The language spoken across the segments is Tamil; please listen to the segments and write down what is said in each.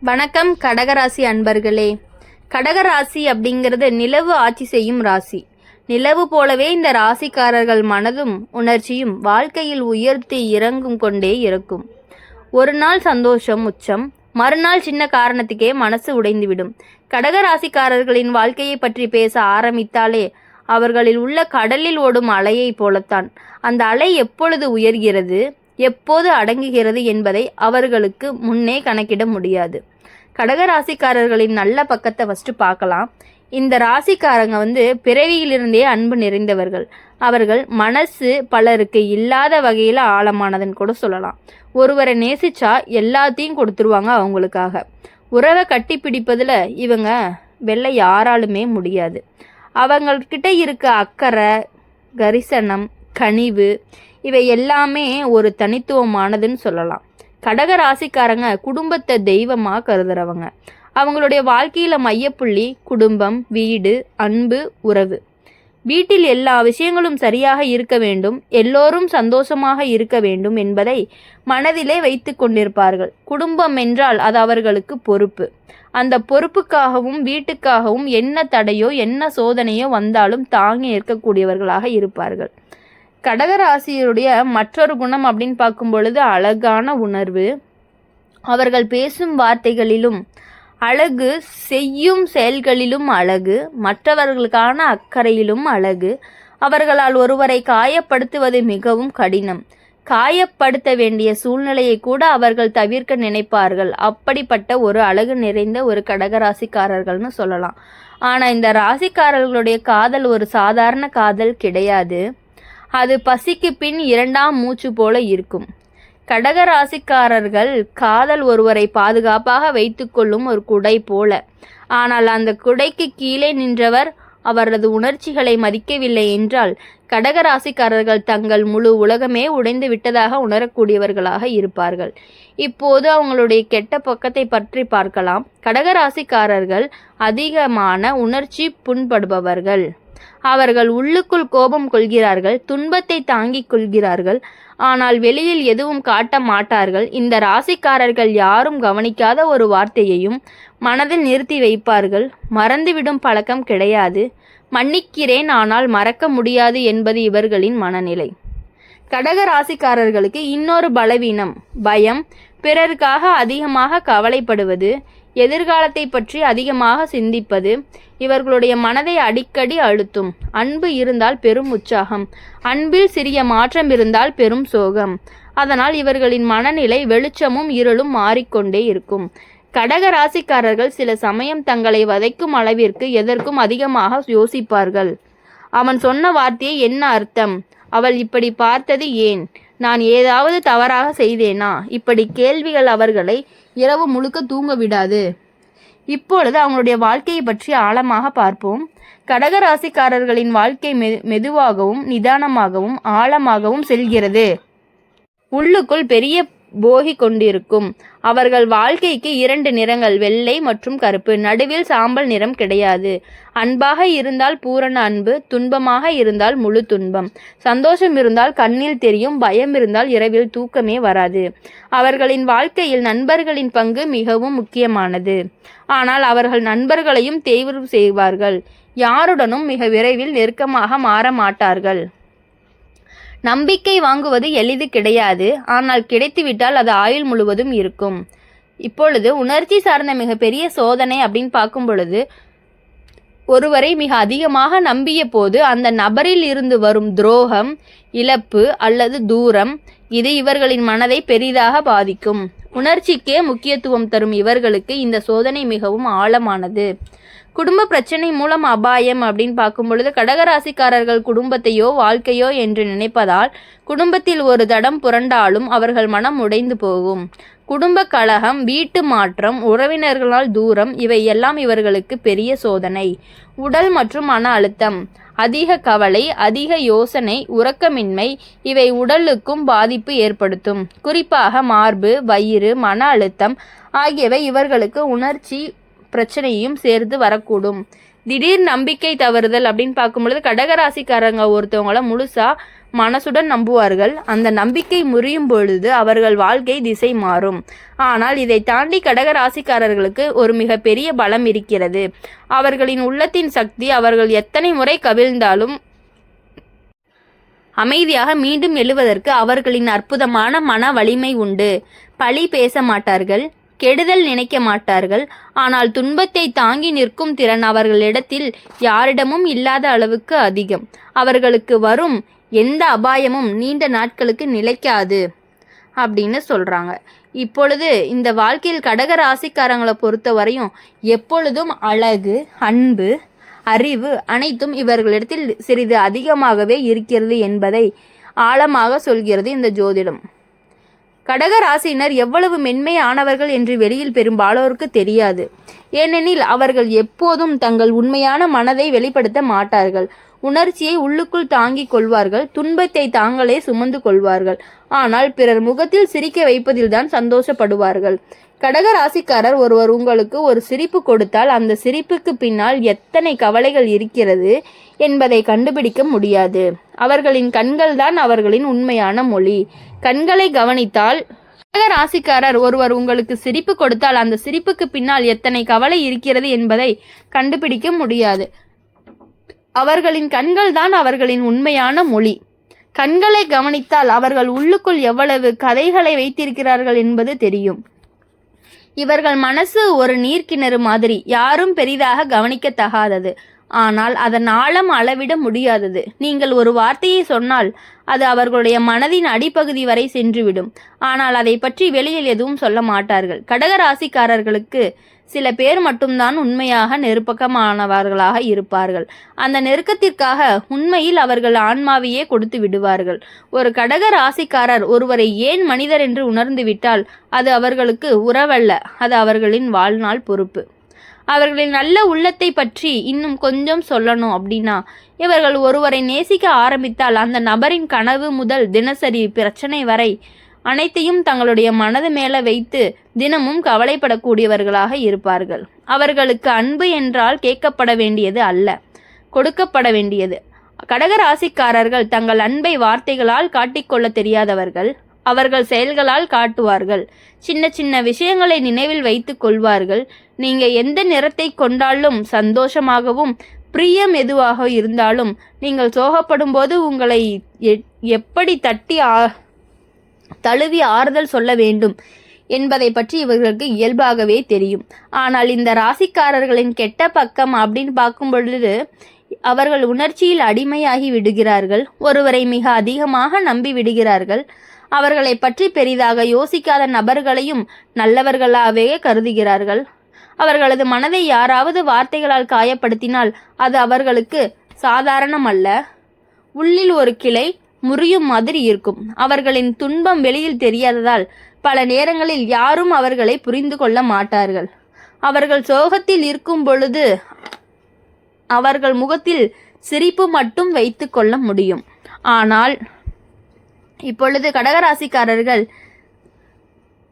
வணக்கம் கடகராசி அன்பர்களே. கடகராசி அப்படிங்கிறது நிலவு ஆட்சி செய்யும் ராசி. நிலவு போலவே இந்த ராசிக்காரர்கள் மனதும் உணர்ச்சியும் வாழ்க்கையில் உயர்த்தி இறங்கும் கொண்டே இருக்கும். ஒரு நாள் சந்தோஷம் உச்சம். மறுநாள் சின்ன காரணத்துக்கே மனசு உடைந்துவிடும். கடகராசிக்காரர்களின் வாழ்க்கையை பற்றி பேச ஆரம்பித்தாலே அவர்களில் உள்ள கடலில் ஓடும் அலையைப் போலத்தான். அந்த அலை எப்பொழுது உயர்கிறது? எப்போது அடங்குகிறது என்பதை அவர்களுக்கு முன்னே கணக்கிட முடியாது. கடக ராசிக்காரர்களின் நல்ல பக்கத்தை ஃபஸ்ட்டு பார்க்கலாம். இந்த ராசிக்காரங்க வந்து பிறவியிலிருந்தே அன்பு நிறைந்தவர்கள். அவர்கள் மனசு பலருக்கு இல்லாத வகையில் ஆழமானதுன்னு கூட சொல்லலாம். ஒருவரை நேசிச்சா எல்லாத்தையும் கொடுத்துருவாங்க அவங்களுக்காக. உறவை கட்டி பிடிப்பதில் இவங்க வெள்ளை யாராலுமே முடியாது. அவங்கக்கிட்ட இருக்க அக்கறை கரிசனம் கனிவு இவை எல்லாமே ஒரு தனித்துவமானதுன்னு சொல்லலாம். கடக ராசிக்காரங்க குடும்பத்தை தெய்வமாக கருதுறவங்க. அவங்களுடைய வாழ்க்கையில் மையப்புள்ளி குடும்பம் வீடு அன்பு உறவு. வீட்டில் எல்லா விஷயங்களும் சரியாக இருக்க வேண்டும் எல்லோரும் சந்தோஷமாக இருக்க வேண்டும் என்பதை மனதிலே வைத்து கொண்டிருப்பார்கள். குடும்பம் என்றால் அது அவர்களுக்கு பொறுப்பு. அந்த பொறுப்புக்காகவும் வீட்டுக்காகவும் என்ன தடையோ என்ன சோதனையோ வந்தாலும் தாங்கி இருக்கக்கூடியவர்களாக இருப்பார்கள். கடகராசியருடைய மற்றொரு குணம் அப்படின்னு பார்க்கும் பொழுது அழகான உணர்வு. அவர்கள் பேசும் வார்த்தைகளிலும் அழகு செய்யும் செயல்களிலும் அழகு மற்றவர்களுக்கான அக்கறையிலும் அழகு. அவர்களால் ஒருவரை காயப்படுத்துவது மிகவும் கடினம். காயப்படுத்த வேண்டிய சூழ்நிலையை கூட அவர்கள் தவிர்க்க நினைப்பார்கள். அப்படிப்பட்ட ஒரு அழகு நிறைந்த ஒரு கடகராசிக்காரர்கள்னு சொல்லலாம். ஆனால் இந்த ராசிக்காரர்களுடைய காதல் ஒரு சாதாரண காதல் கிடையாது. அது பசிக்கு பின் இரண்டாம் மூச்சு போல இருக்கும். கடக ராசிக்காரர்கள் காதல் ஒருவரை பாதுகாப்பாக வைத்துக்கொள்ளும் ஒரு குடை போல. ஆனால் அந்த குடைக்கு கீழே நின்றவர் அவரது உணர்ச்சிகளை மதிக்கவில்லை என்றால் கடக ராசிக்காரர்கள் தங்கள் முழு உலகமே உடைந்து விட்டதாக உணரக்கூடியவர்களாக இருப்பார்கள். இப்போது அவங்களுடைய கெட்ட பக்கத்தை பற்றி பார்க்கலாம். கடகராசிக்காரர்கள் அதிகமான உணர்ச்சி புண்படுபவர்கள். அவர்கள் உள்ளுக்குள் கோபம் கொள்கிறார்கள் துன்பத்தை தாங்கிக் கொள்கிறார்கள். ஆனால் வெளியில் எதுவும் காட்ட மாட்டார்கள். இந்த ராசிக்காரர்கள் யாரும் கவனிக்காத ஒரு வார்த்தையையும் மனதில் நிறுத்தி வைப்பார்கள். மறந்துவிடும் பழக்கம் கிடையாது. மன்னிக்கிறேன் ஆனால் மறக்க முடியாது என்பது இவர்களின் மனநிலை. கடக ராசிக்காரர்களுக்கு இன்னொரு பலவீனம் பயம். பிறருக்காக அதிகமாக கவலைப்படுவது. எதிர்காலத்தை பற்றி அதிகமாக சிந்திப்பது இவர்களுடைய மனதை அடிக்கடி அழுத்தும். அன்பு இருந்தால் பெரும் உற்சாகம். அன்பில் சிறிய மாற்றம் இருந்தால் பெரும் சோகம். அதனால் இவர்களின் மனநிலை வெளிச்சமும் இருளும் மாறிக்கொண்டே இருக்கும். கடக ராசிக்காரர்கள் சில சமயம் தங்களை வதைக்கும் அளவிற்கு எதற்கும் அதிகமாக யோசிப்பார்கள். அவன் சொன்ன வார்த்தையை என்ன அர்த்தம்? அவள் இப்படி பார்த்தது ஏன்? நான் ஏதாவது தவறாக செய்தேனா? இப்படி கேள்விகள் அவர்களை இரவு முழுக்க தூங்க விடாது. இப்பொழுது அவங்களுடைய வாழ்க்கையை பற்றி ஆழமாக பார்ப்போம். கடகராசிக்காரர்களின் வாழ்க்கை மெ மெதுவாகவும் நிதானமாகவும் ஆழமாகவும் செல்கிறது. உள்ளுக்குள் பெரிய போகி கொண்டிருக்கும் அவர்கள் வாழ்க்கைக்கு இரண்டு நிறங்கள் வெள்ளை மற்றும் கருப்பு. நடுவில் சாம்பல் நிறம் கிடையாது. அன்பாக இருந்தால் பூரண அன்பு துன்பமாக இருந்தால் முழு துன்பம். சந்தோஷம் இருந்தால் கண்ணில் தெரியும் பயம் இருந்தால் இரவில் தூக்கமே வராது. அவர்களின் வாழ்க்கையில் நண்பர்களின் பங்கு மிகவும் முக்கியமானது. ஆனால் அவர்கள் நண்பர்களையும் தேர்வு செய்வார்கள். யாருடனும் மிக விரைவில் நெருக்கமாக மாற மாட்டார்கள். நம்பிக்கை வாங்குவது எளிது கிடையாது. ஆனால் கிடைத்துவிட்டால் அது ஆயுள் முழுவதும் இருக்கும். இப்பொழுது உணர்ச்சி சார்ந்த மிகப்பெரிய சோதனை அப்படின்னு பார்க்கும் பொழுது ஒருவரை மிக அதிகமாக நம்பிய போது அந்த நபரில் இருந்து வரும் துரோகம் இழப்பு அல்லது தூரம் இது இவர்களின் மனதை பெரிதாக பாதிக்கும். உணர்ச்சிக்கே முக்கியத்துவம் தரும் இவர்களுக்கு இந்த சோதனை மிகவும் ஆழமானது. குடும்ப பிரச்சனை மூலம் அபாயம் அப்படின்னு பார்க்கும் பொழுது கடகராசிக்காரர்கள் குடும்பத்தையோ வாழ்க்கையோ என்று நினைப்பதால் குடும்பத்தில் ஒரு தடம் புரண்டாலும் அவர்கள் மனம் உடைந்து போகும். குடும்ப கழகம் வீட்டு மாற்றம் உறவினர்களால் தூரம் இவை எல்லாம் இவர்களுக்கு பெரிய சோதனை. உடல் மற்றும் மன அழுத்தம் அதிக கவலை அதிக யோசனை உறக்கமின்மை இவை உடலுக்கும் பாதிப்பு ஏற்படுத்தும். குறிப்பாக மார்பு வயிறு மன அழுத்தம் ஆகியவை இவர்களுக்கு உணர்ச்சி பிரச்சனையும் சேர்ந்து வரக்கூடும். திடீர் நம்பிக்கை தவறுதல் அப்படின்னு பார்க்கும்பொழுது கடகராசிக்காரங்க ஒருத்தவங்கள முழுசா மனசுடன் நம்புவார்கள். அந்த நம்பிக்கை முறியும் பொழுது அவர்கள் வாழ்க்கை திசை மாறும். ஆனால் இதை தாண்டி கடக ராசிக்காரர்களுக்கு ஒரு மிகப்பெரிய பலம் இருக்கிறது. அவர்களின் உள்ளத்தின் சக்தி அவர்கள் எத்தனை முறை கவிழ்ந்தாலும் அமைதியாக மீண்டும் எழுவதற்கு அவர்களின் அற்புதமான மன வலிமை உண்டு. பழி பேச மாட்டார்கள். கெடுதல் நினைக்க மாட்டார்கள். ஆனால் துன்பத்தை தாங்கி நிற்கும் திறன் அவர்களிடத்தில் யாரிடமும் இல்லாத அளவுக்கு அதிகம். அவர்களுக்கு வரும் எந்த அபாயமும் நீண்ட நாட்களுக்கு நிலைக்காது அப்படின்னு சொல்கிறாங்க இப்பொழுது இந்த வாழ்க்கையில் கடக ராசிக்காரங்களை பொறுத்த வரையும் எப்பொழுதும் அழகு அன்பு அறிவு அனைத்தும் இவர்களிடத்தில் சிறிது அதிகமாகவே இருக்கிறது என்பதை ஆழமாக சொல்கிறது இந்த ஜோதிடம். கடக ராசியினர் எவ்வளவு மென்மையானவர்கள் என்று வெளியில் பெரும்பாலோருக்கு தெரியாது. ஏனெனில் அவர்கள் எப்போதும் தங்கள் உண்மையான மனதை வெளிப்படுத்த மாட்டார்கள். உணர்ச்சியை உள்ளுக்குள் தாங்கிக் கொள்வார்கள். துன்பத்தை தாங்களே சுமந்து கொள்வார்கள். ஆனால் பிறர் முகத்தில் சிரிக்க வைப்பதில்தான் சந்தோஷப்படுவார்கள். கடக ராசிக்காரர் ஒருவர் உங்களுக்கு ஒரு சிரிப்பு கொடுத்தால் அந்த சிரிப்புக்கு பின்னால் எத்தனை கவலைகள் இருக்கிறது என்பதை கண்டுபிடிக்க முடியாது. அவர்களின் கண்கள்தான் அவர்களின் உண்மையான மொழி. கண்களை கவனித்தால் கடக ராசிக்காரர் ஒருவர் உங்களுக்கு சிரிப்பு கொடுத்தால் அந்த சிரிப்புக்கு பின்னால் எத்தனை கவலை இருக்கிறது என்பதை கண்டுபிடிக்க முடியாது. அவர்களின் கண்கள் தான் அவர்களின் உண்மையான மொழி. கண்களை கவனித்தால் அவர்கள் உள்ளுக்குள் எவ்வளவு கதைகளை வைத்திருக்கிறார்கள் என்பது தெரியும். இவர்கள் மனசு ஒரு நீர்க்கிணறு மாதிரி யாரும் பெரிதாக கவனிக்கத்தகாதது. ஆனால் அதன் ஆழம் அளவிட முடியாதது. நீங்கள் ஒரு வார்த்தையை சொன்னால் அது அவர்களுடைய மனதின் அடிப்பகுதி வரை சென்றுவிடும். ஆனால் அதை பற்றி வெளியில் எதுவும் சொல்ல மாட்டார்கள். கடக ராசிக்காரர்களுக்கு சில பேர் மட்டும்தான் உண்மையாக நெருப்பக்கமானவர்களாக இருப்பார்கள். அந்த நெருக்கத்திற்காக உண்மையில் அவர்கள் ஆன்மாவையே கொடுத்து விடுவார்கள். ஒரு கடக ராசிக்காரர் ஒருவரை ஏன் மனிதர் என்று உணர்ந்துவிட்டால் அது அவர்களுக்கு உறவல்ல. அது அவர்களின் வாழ்நாள் பொறுப்பு. அவர்களின் நல்ல உள்ளத்தை பற்றி இன்னும் கொஞ்சம் சொல்லணும் அப்படின்னா இவர்கள் ஒருவரை நேசிக்க ஆரம்பித்தால் அந்த நபரின் கனவு முதல் தினசரி பிரச்சனை வரை அனைத்தையும் தங்களுடைய மனது மேலே வைத்து தினமும் கவலைப்படக்கூடியவர்களாக இருப்பார்கள். அவர்களுக்கு அன்பு என்றால் கேட்கப்பட வேண்டியது அல்ல கொடுக்கப்பட வேண்டியது. கடக ராசிக்காரர்கள் தங்கள் அன்பை வார்த்தைகளால் காட்டிக்கொள்ள தெரியாதவர்கள் அவர்கள் செயல்களால் காட்டுவார்கள். சின்ன சின்ன விஷயங்களை நினைவில் வைத்து கொள்வார்கள். நீங்கள் எந்த நிறத்தை கொண்டாலும் சந்தோஷமாகவும் பிரியம் எதுவாக இருந்தாலும் நீங்கள் சோகப்படும் போது உங்களை எப்படி தட்டி ஆ தழுவி ஆறுதல் சொல்ல வேண்டும் என்பதை பற்றி இவர்களுக்கு இயல்பாகவே தெரியும். ஆனால் இந்த ராசிக்காரர்களின் கெட்ட பக்கம் அப்படின்னு பார்க்கும் பொழுது அவர்கள் உணர்ச்சியில் அடிமையாகி விடுகிறார்கள். ஒருவரை மிக அதிகமாக நம்பி விடுகிறார்கள். அவர்களை பற்றி பெரிதாக யோசிக்காத நபர்களையும் நல்லவர்களாகவே கருதுகிறார்கள். அவர்களது மனதை யாராவது வார்த்தைகளால் காயப்படுத்தினால் அது அவர்களுக்கு சாதாரணம் அல்ல உள்ளில் ஒரு கிளை முறியும் மாதிரி இருக்கும். அவர்களின் துன்பம் வெளியில் தெரியாததால் பல நேரங்களில் யாரும் அவர்களை புரிந்து கொள்ள மாட்டார்கள். அவர்கள் சோகத்தில் இருக்கும் பொழுது அவர்கள் முகத்தில் சிரிப்பு மட்டும் வைத்து கொள்ள முடியும். ஆனால் இப்பொழுது கடகராசிக்காரர்கள்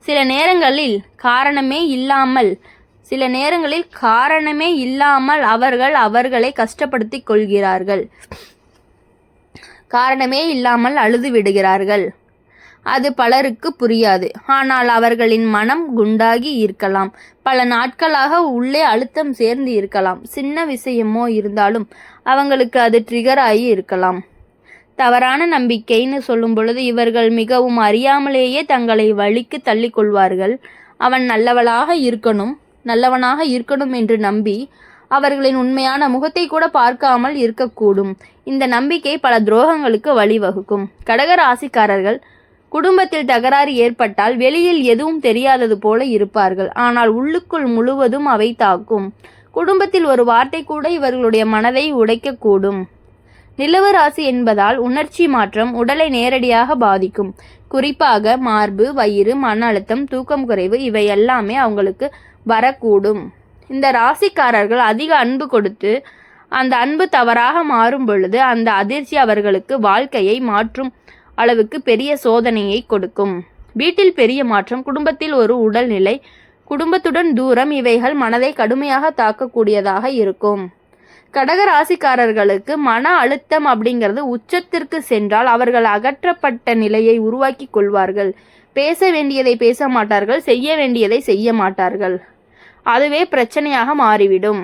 சில நேரங்களில் காரணமே இல்லாமல் சில நேரங்களில் காரணமே இல்லாமல் அவர்கள் அவர்களை கஷ்டப்படுத்தி கொள்கிறார்கள். காரணமே இல்லாமல் அழுது விடுகிறார்கள். அது பலருக்கு புரியாது. ஆனால் அவர்களின் மனம் குண்டாகி இருக்கலாம். பல நாட்களாக உள்ளே அழுத்தம் சேர்ந்து இருக்கலாம். சின்ன விஷயமோ இருந்தாலும் அவங்களுக்கு அது ட்ரிகர் ஆகி இருக்கலாம். தவறான நம்பிக்கைன்னு சொல்லும் பொழுது இவர்கள் மிகவும் அறியாமலேயே தங்களை வழிக்கு தள்ளிக்கொள்வார்கள் அவன் நல்லவளாக இருக்கணும் நல்லவனாக இருக்கணும் என்று நம்பி அவர்களின் உண்மையான முகத்தை கூட பார்க்காமல் இருக்கக்கூடும். இந்த நம்பிக்கை பல துரோகங்களுக்கு வழிவகுக்கும். கடக ராசிக்காரர்கள் குடும்பத்தில் தகராறு ஏற்பட்டால் வெளியில் எதுவும் தெரியாதது போல இருப்பார்கள். ஆனால் உள்ளுக்குள் முழுவதும் அவை தாக்கும். குடும்பத்தில் ஒரு வார்த்தை கூட இவர்களுடைய மனதை உடைக்கக்கூடும். நிலவு ராசி என்பதால் உணர்ச்சி மாற்றம் உடலை நேரடியாக பாதிக்கும். குறிப்பாக மார்பு வயிறு மன அழுத்தம் தூக்கம் குறைவு இவை எல்லாமே அவங்களுக்கு வரக்கூடும். இந்த ராசிக்காரர்கள் அதிக அன்பு கொடுத்து அந்த அன்பு தவறாக மாறும் பொழுது அந்த அதிர்ச்சி அவர்களுக்கு வாழ்க்கையை மாற்றும் அளவுக்கு பெரிய சோதனையை கொடுக்கும். வீட்டில் பெரிய மாற்றம் குடும்பத்தில் ஒரு உடல்நிலை குடும்பத்துடன் தூரம் இவைகள் மனதை கடுமையாக தாக்கக்கூடியதாக இருக்கும். கடக ராசிக்காரர்களுக்கு மன அழுத்தம் அப்படிங்கிறது உச்சத்திற்கு சென்றால் அவர்கள் அகற்றப்பட்ட நிலையை உருவாக்கி கொள்வார்கள். பேச வேண்டியதை பேச மாட்டார்கள் செய்ய வேண்டியதை செய்ய மாட்டார்கள். அதுவே பிரச்சனையாக மாறிவிடும்.